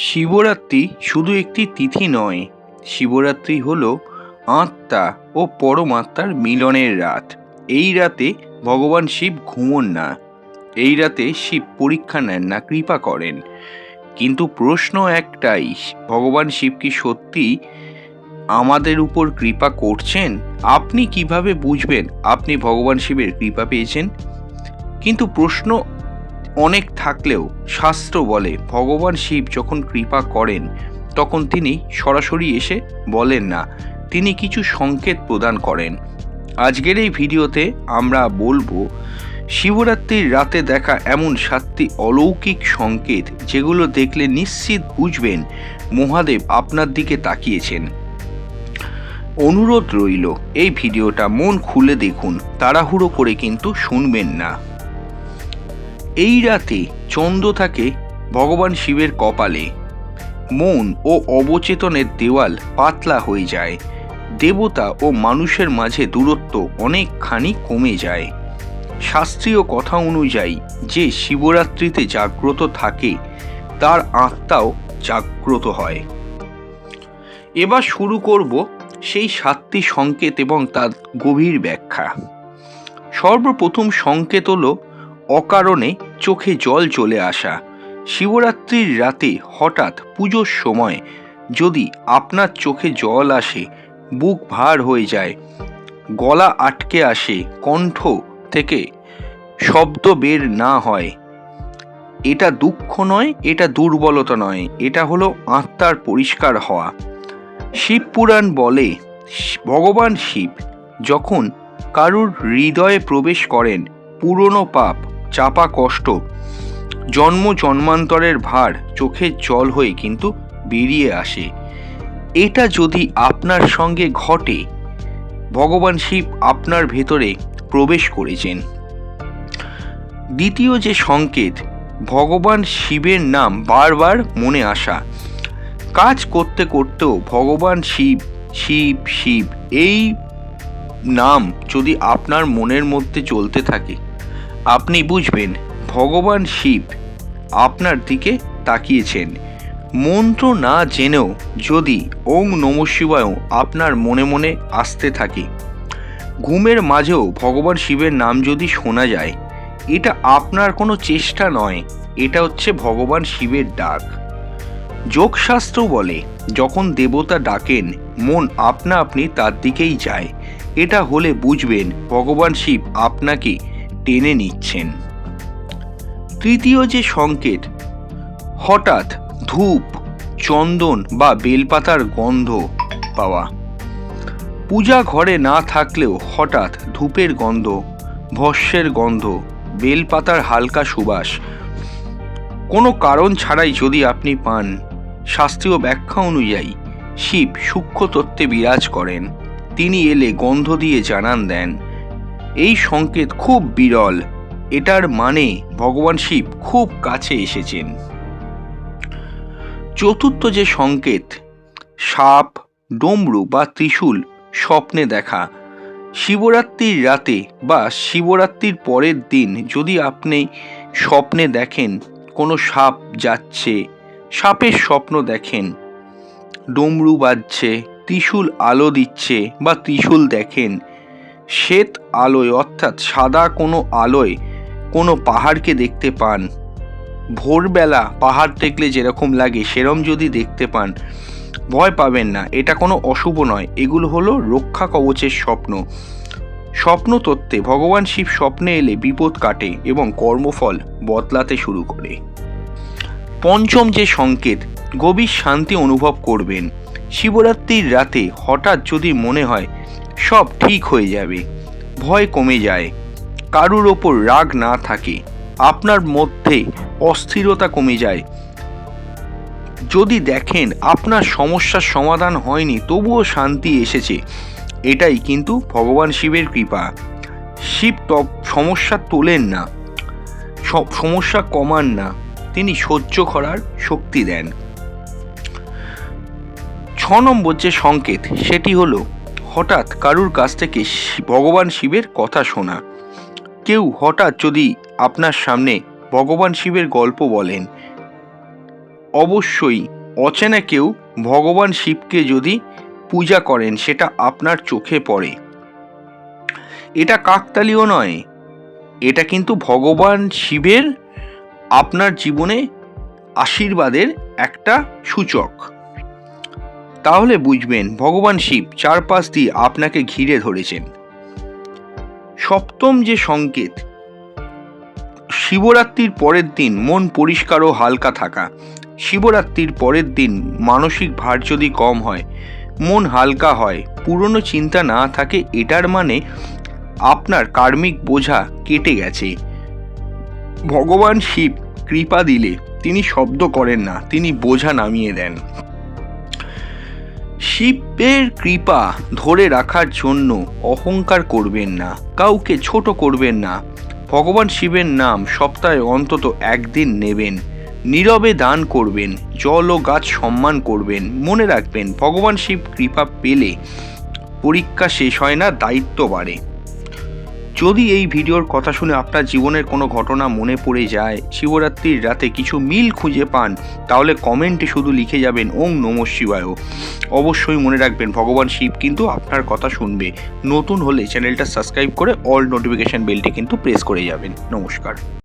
শিবরাত্রি শুধু একটি তিথি নয়। শিবরাত্রি হল আত্মা ও পরমাত্মার মিলনের রাত। এই রাতে ভগবান শিব ঘুমোন না। এই রাতে শিব পরীক্ষা নেন না, কৃপা করেন। কিন্তু প্রশ্ন একটাই, ভগবান শিব কি সত্যি আমাদের উপর কৃপা করছেন? আপনি কীভাবে বুঝবেন? আপনি ভগবান শিবের কৃপা পেয়েছেন? কিন্তু প্রশ্ন অনেক থাকলেও শাস্ত্র বলে, ভগবান শিব যখন কৃপা করেন, তখন তিনি সরাসরি এসে বলেন না, তিনি কিছু সংকেত প্রদান করেন। আজকের এই ভিডিওতে আমরা বলব, শিবরাত্রির রাতে দেখা এমন সাতটি অলৌকিক সংকেত যেগুলো দেখলে নিশ্চিত বুঝবেন মহাদেব আপনার দিকে তাকিয়েছেন। অনুরোধ রইল, এই ভিডিওটা মন খুলে দেখুন, তাড়াহুড়ো করে কিন্তু শুনবেন না। এই রাতে চন্দ্র থাকে ভগবান শিবের কপালে। মন ও অবচেতনের দেওয়াল পাতলা হয়ে যায়। দেবতা ও মানুষের মাঝে দূরত্ব অনেকখানি কমে যায়। শাস্ত্রীয় কথা অনুযায়ী যে শিবরাত্রিতে জাগ্রত থাকে, তার আত্মাও জাগ্রত হয়। এবার শুরু করব সেই সাতটি সংকেত এবং তার গভীর ব্যাখ্যা। সর্বপ্রথম সংকেত হলো অকারণে চোখে জল চলে আসা। শিবরাত্রির রাতে হঠাৎ পুজোর সময় যদি আপনার চোখে জল আসে, বুক ভার হয়ে যায়, গলা আটকে আসে, কণ্ঠ থেকে শব্দ বের না হয়, এটা দুঃখ নয়, এটা দুর্বলতা নয়, এটা হলো আত্মার পরিষ্কার হওয়া। শিব পুরাণ বলে, ভগবান শিব যখন কারুর হৃদয়ে প্রবেশ করেন, পুরনো পাপ চাপা কষ্ট, জন্ম জন্মান্তরের ভার চোখের জল হয়ে কিন্তু বেরিয়ে আসে। এটা যদি আপনার সঙ্গে ঘটে, ভগবান শিব আপনার ভেতরে প্রবেশ করেছেন। দ্বিতীয় যে সংকেত, ভগবান শিবের নাম বারবার মনে আসা। কাজ করতে করতেও ভগবান শিব শিব শিব, এই নাম যদি আপনার মনের মধ্যে চলতে থাকে আপনি বুঝবেন, ভগবান শিব আপনার দিকে তাকিয়েছেন। মন্ত্র না জেনেও যদি ওং নম শিবায় আপনার মনে মনে আসতে থাকে। ঘুমের মাঝেও ভগবান শিবের নাম যদি শোনা যায়, এটা আপনার কোনো চেষ্টা নয়, এটা হচ্ছে ভগবান শিবের ডাক। যোগশাস্ত্র বলে, যখন দেবতা ডাকেন, মন আপনা আপনি তার দিকেই যায়। এটা হলে বুঝবেন, ভগবান শিব আপনাকে টেনে নিচ্ছেন। তৃতীয় যে সংকেত, হঠাৎ ধূপ, চন্দন বা বেলপাতার গন্ধ পাওয়া। পূজা ঘরে না থাকলেও হঠাৎ ধূপের গন্ধ, ভস্যের গন্ধ, বেলপাতার হালকা সুবাস। কোনো কারণ ছাড়াই যদি আপনি পান, শাস্ত্রীয় ব্যাখ্যা অনুযায়ী শিব সূক্ষ্ম তত্ত্বে বিরাজ করেন। তিনি এলে গন্ধ দিয়ে জানান দেন। এই সংকেত খুব বিরল। এটার মানে ভগবান শিব খুব কাছে এসেছেন। চতুর্থ যে সংকেত, সাপ, ডমরু বা ত্রিশূল স্বপ্নে দেখা। শিবরাত্রির রাতে বা শিবরাত্রির পরের দিন যদি আপনি স্বপ্নে দেখেন, কোনো সাপ যাচ্ছে, সাপের স্বপ্ন দেখেন, ডমরু বাজছে, ত্রিশূল আলো দিচ্ছে বা ত্রিশূল দেখেন শ্বেত আলোয়, অর্থাৎ সাদা কোনো আলোয় কোনো পাহাড়কে দেখতে পান। ভোরবেলা পাহাড় দেখলে যেরকম লাগে, সেরম যদি দেখতে পান, ভয় পাবেন না। এটা কোনো অশুভ নয়। এগুলো হলো রক্ষা কবচের স্বপ্ন। স্বপ্ন তত্ত্বে ভগবান শিব স্বপ্নে এলে বিপদ কাটে এবং কর্মফল বদলাতে শুরু করে। পঞ্চম যে সংকেত, গভীর শান্তি অনুভব করবেন। শিবরাত্রির রাতে হঠাৎ যদি মনে হয় সব ঠিক হয়ে যাবে। ভয় কমে যায়। কারুর ওপর রাগ না থাকে। আপনার মধ্যে অস্থিরতা কমে যায়। যদি দেখেন আপনার সমস্যার সমাধান হয়নি, তবুও শান্তি এসেছে। এটাই কিন্তু ভগবান শিবের কৃপা। শিব তব সমস্যা তোলেন না। সব সমস্যা কমান না। তিনি সহ্য করার শক্তি দেন। ছ নম্বর যে সংকেত, সেটি হলো হঠাৎ কারুর কাছ থেকে ভগবান শিবের কথা শোনা। কেউ হঠাৎ যদি আপনার সামনে ভগবান শিবের গল্প বলেন, অবশ্যই অচেনা কেউ ভগবান শিবকে যদি পূজা করেন, সেটা আপনার চোখে পড়ে। এটা কাকতালীয় নয়। এটা কিন্তু ভগবান শিবের আপনার জীবনে আশীর্বাদের একটা সূচক। তাহলে বুঝবেন ভগবান শিব চারপাশ দিয়ে আপনাকে ঘিরে ধরেছেন। সপ্তম যে সংকেত, শিবরাত্রির পরের দিন মন পরিষ্কার ও হালকা থাকা। শিবরাত্রির পরের দিন মানসিক ভার যদি কম হয়, মন হালকা হয়, পুরনো চিন্তা না থাকে, এটার মানে আপনার কার্মিক বোঝা কেটে গেছে। ভগবান শিব কৃপা দিলে তিনি শব্দ করেন না, তিনি বোঝা নামিয়ে দেন। শিবের কৃপা ধরে রাখার জন্য অহংকার করবেন না, কাউকে ছোট করবেন না। ভগবান শিবের নাম সপ্তাহে অন্তত একদিন নেবেন, নীরবে দান করবেন, জল ও গাছ সম্মান করবেন। মনে রাখবেন, ভগবান শিব কৃপা পেলে পরীক্ষা শেষ হয় না, দায়িত্ব বাড়ে। যদি এই ভিডিওর কথা শুনে আপনার জীবনের কোনো ঘটনা মনে পড়ে যায়, শিবরাত্রির রাতে কিছু মিল খুঁজে পান, তাহলে কমেন্টে শুধু লিখে যাবেন, ওং নম শিবায়। অবশ্যই মনে রাখবেন, ভগবান শিব কিন্তু আপনার কথা শুনবে। নতুন হলে চ্যানেলটা সাবস্ক্রাইব করে অল নোটিফিকেশান বেলটি কিন্তু প্রেস করে যাবেন। নমস্কার।